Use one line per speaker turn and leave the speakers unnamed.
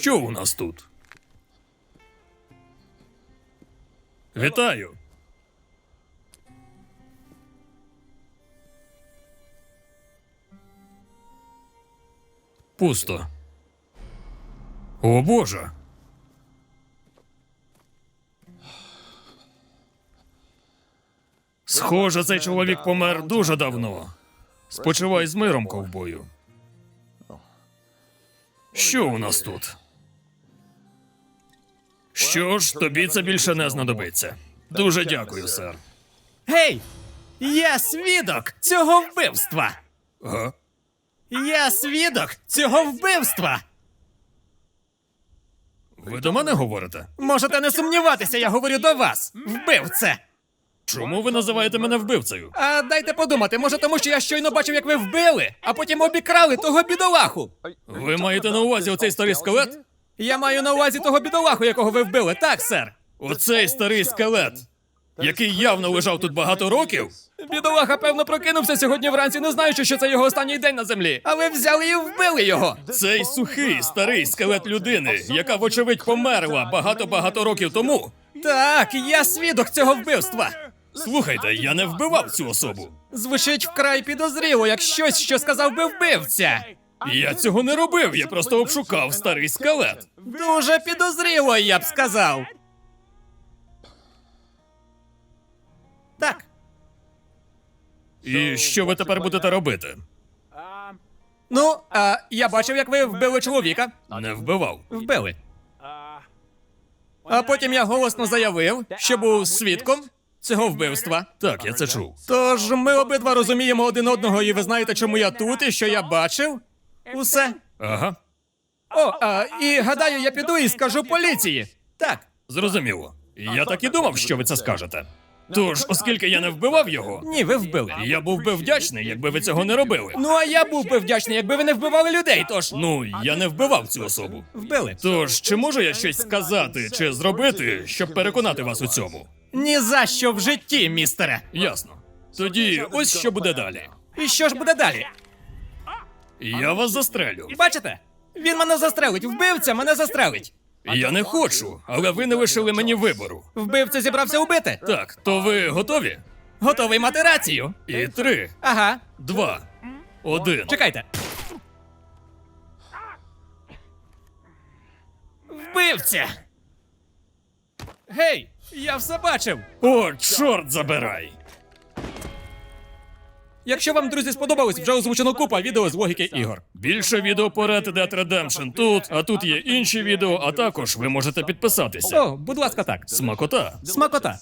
Що у нас тут? Вітаю. Пусто. О Боже. Схоже, цей чоловік помер дуже давно. Спочивай з миром, ковбою. Що у нас тут? Що ж, тобі це більше не знадобиться. Дуже дякую, сер.
Гей! Я свідок цього вбивства!
Ага.
Я свідок цього вбивства!
Ви до мене говорите?
Можете не сумніватися, я говорю до вас, вбивце!
Чому ви називаєте мене вбивцею?
А дайте подумати, може тому, що я щойно бачив, як ви вбили, а потім обікрали того бідолаху.
Ви маєте на увазі оцей старий скелет?
Я маю на увазі того бідолаху, якого ви вбили, так, сер.
Оцей старий скелет, який явно лежав тут багато років.
Бідолаха, певно, прокинувся сьогодні вранці, не знаючи, що це його останній день на землі. А ви взяли і вбили його.
Цей сухий старий скелет людини, яка, вочевидь, померла багато-багато років тому.
Так, я свідок цього вбивства.
Слухайте, я не вбивав цю особу.
Звучить вкрай підозріло, як щось, що сказав би вбивця.
Я цього не робив, я просто обшукав старий скелет.
Дуже підозріло, я б сказав. Так,
І що ви тепер будете робити?
ну, а, я бачив, як ви вбили чоловіка.
Не вбивав.
Вбили. А потім я голосно заявив, що був свідком цього вбивства.
Так, я це чув.
Тож ми обидва розуміємо один одного, і ви знаєте, чому я тут і що я бачив. Усе.
Ага,
О, а, і гадаю, я піду і скажу поліції. Так.
зрозуміло. Я так і думав, що ви це скажете. Тож, оскільки я не вбивав його,
Ні, ви вбили.
я був би вдячний, якби ви цього не робили.
Ну а я був би вдячний, якби ви не вбивали людей, тож
Ну, я не вбивав цю особу.
вбили.
Тож, чи можу я щось сказати чи зробити, щоб переконати вас у цьому?
Ні за що в житті, містере.
Ясно. Тоді ось що буде далі.
І що ж буде далі?
Я вас застрелю.
Бачите? Він мене застрелить, вбивця мене застрелить.
Я не хочу, але ви не лишили мені вибору.
Вбивця зібрався убити.
Так, то ви готові?
Готовий мати рацію.
І три,
Ага,
два, один.
чекайте. Вбивця! Гей, я все бачив.
О, чорт забирай!
Якщо вам, друзі, сподобалось, вже озвучено купа відео з логіки ігор.
Більше відео по Red Dead Redemption тут, а тут є інші відео, а також ви можете підписатися.
О, будь ласка, так.
Смакота.
Смакота.